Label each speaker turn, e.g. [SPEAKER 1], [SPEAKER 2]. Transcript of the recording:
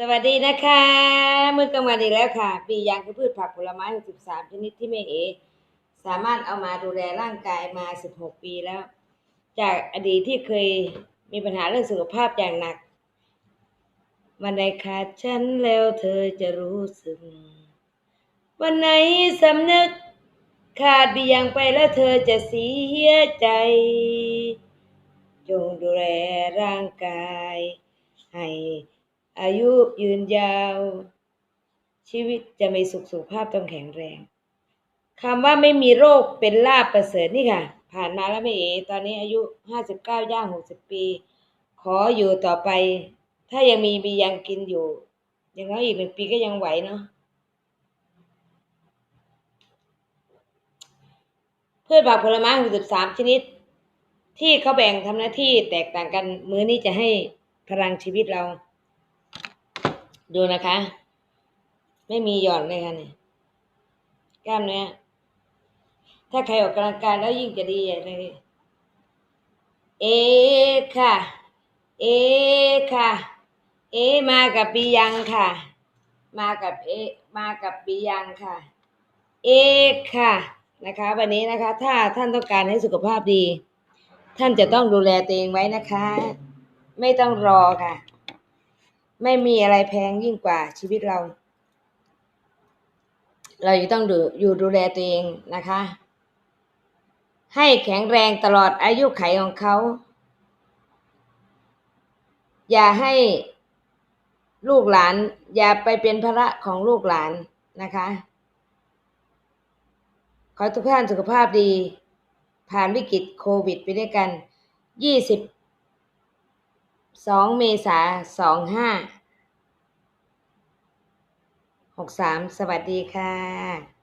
[SPEAKER 1] สวัสดีนะคะมือกลางวันอีกแล้วค่ะ ปียางคือพืชผักผลไม้ 63 ชนิดที่แม่เอ สามารถเอามาดูแลร่างกายมา 16 ปีแล้ว จากอดีตที่เคยมีปัญหาเรื่องสุขภาพอย่างหนัก วันใดขาดฉันแล้วเธอจะรู้สึก วันไหนสำนึก ขาดบียางไปแล้วเธอจะเสียใจ จงดูแลร่างกาย ให้อายุ ยาว ชีวิตจะมีสุขสุขภาพต้องแข็งแรงคำว่าไม่มีโรคเป็นลาบประเสริฐนี่ค่ะ ผ่านมาแล้วไม่เอตอนนี้อายุห้าสิบเก้าย่างหกสิบปี ขออยู่ต่อไป ถ้ายังมีบียังกินอยู่อย่างน้อยอีกหนึ่งปีก็ยังไหวเนาะพืชผักผลไม้หกสิบสามชนิด ที่เขาแบ่งทำหน้าที่แตกต่างกัน มื้อนี้จะให้พลังชีวิตเรา ดูนะคะ ไม่มีหย่อนเลยค่ะเนี่ยกล้ามเนื้อถ้าใครออกกำลังกายแล้วยิ่งจะดีเลย เอค่ะ เอค่ะ เอมากับปียังค่ะ มากับเอ มากับปียังค่ะ เอค่ะนะคะ วันนี้นะคะ ถ้าท่านต้องการให้สุขภาพดี ท่านจะต้องดูแลตัวเองไว้นะคะ ไม่ต้องรอค่ะ ไม่มีอะไรแพงยิ่งกว่าชีวิตเรา เราจะต้องดูอยู่ดูแลตัวเองนะคะ ให้แข็งแรงตลอดอายุไขของเขา อย่าให้ลูกหลาน อย่าไปเป็นภาระของลูกหลานนะคะ ขอให้ทุกท่านสุขภาพดี ผ่านวิกฤตโควิดไปด้วยกันยี่สิบ สองเมษาสองห้าหกสามสวัสดีค่ะ